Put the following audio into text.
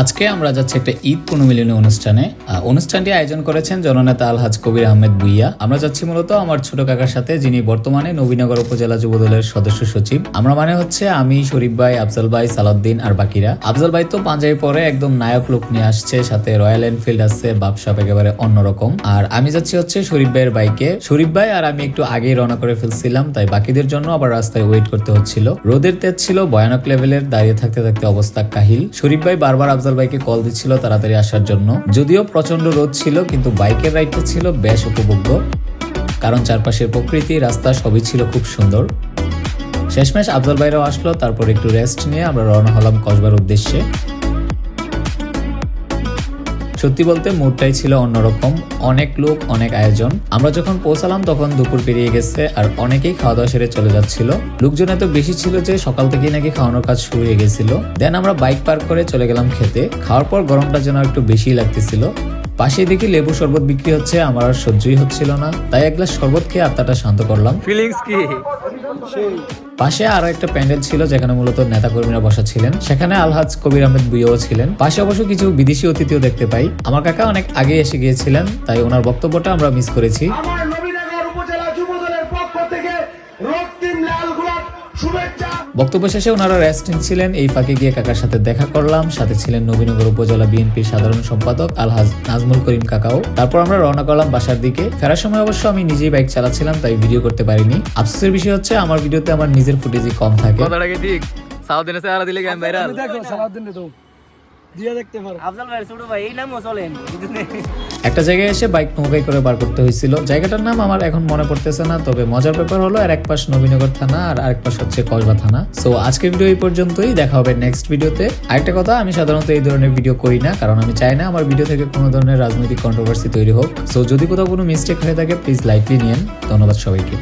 আজকে আমরা যাচ্ছি একটা ঈদ পুনর্মিলনী অনুষ্ঠানে। অনুষ্ঠানটি আয়োজন করেছেন জননেতা আলহাজ কবির আহমেদ বুইয়া আমরা যাচ্ছি মূলত আমার ছোট কাকার সাথে, যিনি বর্তমানে নবীনগর উপজেলা যুবদলের সদস্য সচিব। আমরা মানে হচ্ছে আমি, শরীফ ভাই, আফজাল ভাই, সালাউদ্দিন আর বাকিরা। আফজাল ভাই তো পাঞ্জাবি পরে একদম নায়ক লোক নিয়ে আসছে, সাথে রয়্যাল এনফিল্ড আছে, বাপসাপ একেবারে অন্যরকম। আর আমি যাচ্ছি হচ্ছে শরীফ ভাইয়ের বাইকে। শরীফ ভাই আর আমি একটু আগেই রওনা করে ফেলছিলাম, তাই বাকিদের জন্য আবার রাস্তায় ওয়েট করতে হচ্ছিল। রোদের তেজ ছিল, ভয়ানক লেভেলের দাঁড়িয়ে থাকতে থাকতে অবস্থা কাহিল। শরীফ ভাই বারবার আফজাল ভাইকে কল দিচ্ছিল তাড়াতাড়ি আসার জন্য। যদিও প্রচণ্ড রোদ ছিল, কিন্তু বাইকের রাইডটা ছিল বেশ উপভোগ্য। কারণ চারপাশের প্রকৃতি, রাস্তা সবই ছিল খুব সুন্দর। শেষমেশ আফজাল ভাইরাও আসলো, তারপর একটু রেস্ট নিয়ে আমরা রওনা হলাম কসবার উদ্দেশ্যে। সত্যি বলতে মুডটাই ছিল অন্যরকম। অনেক লোক, অনেক আয়োজন। আমরা যখন পৌঁছালাম, তখন দুপুর পেরিয়ে গেছে আর অনেকেই খাওয়া দাওয়া সেরে চলে যাচ্ছিল। লোকজন এত বেশি ছিল যে সকাল থেকেই নাকি খাওয়ানোর কাজ শুরু হয়ে গেছিল। দেন আমরা বাইক পার্ক করে চলে গেলাম খেতে। খাওয়ার পর গরমটা যেন একটু বেশি লাগতেছিল। পাশে দেখি লেবু শরবত বিক্রি হচ্ছে আমার আর সহ্যই হচ্ছিল না। তাই এক গ্লাস শরবত খেয়ে আত্মাটা শান্ত করলাম। ফিলিংস কি? পাশে আরও একটা প্যান্ডেল ছিল যেখানে মূলত নেতা কর্মীরা বসা ছিলেন। সেখানে আলহাজ কবির আহমেদ বুয়েও ছিলেন। পাশে অবশ্য কিছু বিদেশি অতিথিও দেখতে পাই। আমার কাকা অনেক আগে এসে গিয়েছিলেন তাই ওনার বক্তব্যটা আমরা মিস করেছি। বক্তব্য শেষে ওনারা রেস্ট নিচ্ছিলেন এই ফাঁকে গিয়ে কাকার সাথে দেখা করলাম। সাথে ছিলেন নবীনগর উপজেলা বিএনপির সাধারণ সম্পাদক আলহাজ নাজমুল করিম কাকাও। তারপর আমরা রওনা করলাম বাসার দিকে। ফেরার সময় অবশ্য আমি নিজেই বাইক চালাচ্ছিলাম তাই ভিডিও করতে পারিনি। আফসোসের বিষয় হচ্ছে আমার ভিডিওতে আমার নিজের ফুটেজই কম থাকে। ঠিক? দিলে গেম ভাইরাল। দেখো একটা জায়গায় এসে বাইক নৌকাই করে বার করতে হয়েছিল। জায়গাটার নাম আমার এখন মনে পড়তেছে না তবে মজার ব্যাপার হলো আর এক পাশ নবীনগর থানা আর আরেক পাশ হচ্ছে কসবা থানা। সো আজকের ভিডিও এই পর্যন্তই দেখা হবে নেক্সট ভিডিওতে আরেকটা কথা আমি সাধারণত এই ধরনের ভিডিও করি না কারণ আমি চাই না আমার ভিডিও থেকে কোনো ধরনের রাজনৈতিক কন্ট্রোভার্সি তৈরি হোক। সো যদি কোথাও কোনো মিস্টেক হয়ে থাকে প্লিজ লাইটলি নিয়েন। ধন্যবাদ সবাইকে।